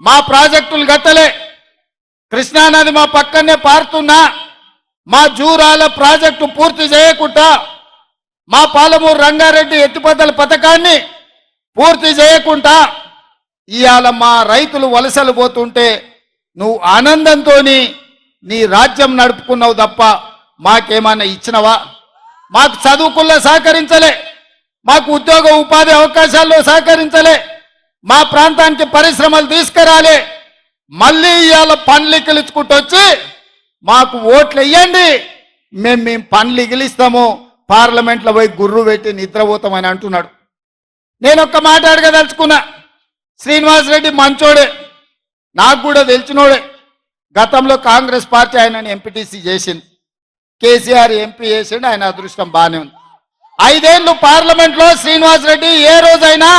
మా ప్రాజెక్టులు గట్టలే కృష్ణానది మా పక్కనే పారుతున్నా. మా జూరాల ప్రాజెక్టు పూర్తి చేయకుండా మా పాలమూరు రంగారెడ్డి ఎత్తిపోతల పథకాన్ని పూర్తి చేయకుండా ఇవాళ మా రైతులు వలసలు పోతుంటే నువ్వు ఆనందంతో నీ రాజ్యం నడుపుకున్నావు తప్ప మాకేమన్నా ఇచ్చినవా? మాకు చదువుకుల్లో సహకరించలే. మాకు ఉద్యోగ ఉపాధి అవకాశాల్లో సహకరించలే. మా ప్రాంతానికి పరిశ్రమలు తీసుకురాలే. మళ్ళీ ఇవాళ పండ్లు ఇకిలించుకుంటూ వచ్చి మాకు ఓట్లు వెయ్యండి మేము మేము పనులు ఇగిలిస్తాము పార్లమెంట్లో పోయి గుర్రు పెట్టి నిద్రపోతామని అంటున్నాడు. నేను ఒక్క మాట అడగదలుచుకున్నా. శ్రీనివాసరెడ్డి మంచోడే. నాకు కూడా తెలిసినోడే. గతంలో కాంగ్రెస్ పార్టీ ఆయనని ఎంపీటీసీ చేసింది. కేసీఆర్ ఎంపీ చేసిండు ఆయన అదృష్టం బాగానే ఉంది. ఐదేళ్ళు పార్లమెంట్లో శ్రీనివాసరెడ్డి ఏ రోజైనా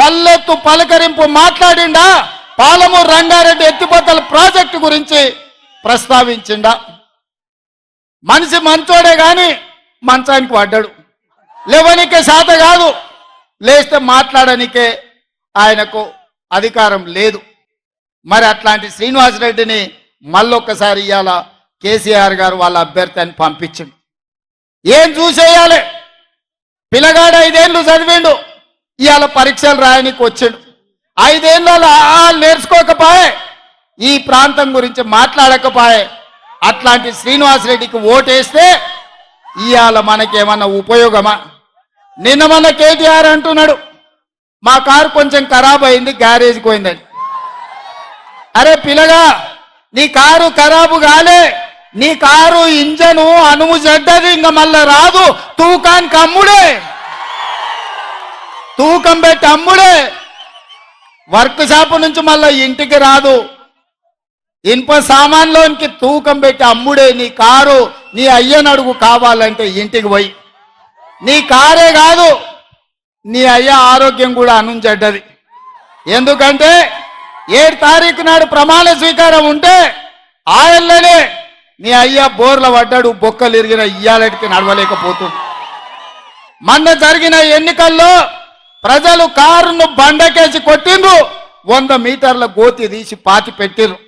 పల్లెత్తు పలకరింపు మాట్లాడిండా? పాలమూరు రంగారెడ్డి ఎత్తిపోతల ప్రాజెక్టు గురించి ప్రస్తావించిండా? మనిషి మంచోడే గాని మంచానికి పడ్డాడు. లేవనికే శాత కాదు. లేస్తే మాట్లాడనికే ఆయనకు అధికారం లేదు. మరి అట్లాంటి శ్రీనివాసరెడ్డిని మళ్ళొక్కసారి ఇవాళ కేసీఆర్ గారు వాళ్ళ అభ్యర్థి అని పంపించిండు. ఏం చూసేయాలి? పిల్లగాడు ఐదేళ్ళు చదివిండు. ఇవాళ పరీక్షలు రాయనికి వచ్చాడు. ఐదేళ్ళలో ఆలు నేర్చుకోకపోయే ఈ ప్రాంతం గురించి మాట్లాడకపోయే అట్లాంటి శ్రీనివాసరెడ్డికి ఓటేస్తే ఇవాళ మనకేమన్నా ఉపయోగమా? నిన్న మన కేటీఆర్ అంటున్నాడు మా కారు కొంచెం ఖరాబ్ అయింది గ్యారేజ్కి పోయిందని. అరే పిల్లగా నీ కారు ఖరాబు కాలే నీ కారు ఇంజను అనుము చెడ్డది ఇంకా మళ్ళా రాదు తూకాన్ కమ్ముడే తూకం పెట్టి అమ్ముడే. వర్క్ షాప్ నుంచి మళ్ళా ఇంటికి రాదు. ఇనుప సామాన్లోనికి తూకం పెట్టి అమ్ముడే నీ కారు నీ అయ్యనడుగు కావాలంటే ఇంటికి పోయి. నీ కారే కాదు నీ అయ్య ఆరోగ్యం కూడా అనుంచడ్డది. ఎందుకంటే ఏడు తారీఖు నాడు ప్రమాణ స్వీకారం ఉంటే ఆయనలోనే నీ అయ్య బోర్ల పడ్డాడు బొక్కలు ఇరిగిన ఇయ్యాలటికి నడవలేకపోతుంది మొన్న జరిగిన ఎన్నికల్లో ప్రజలు కారును బండకేసి కొట్టిండ్రు. వంద మీటర్ల గోతి తీసి పాతి పెట్టిండ్రు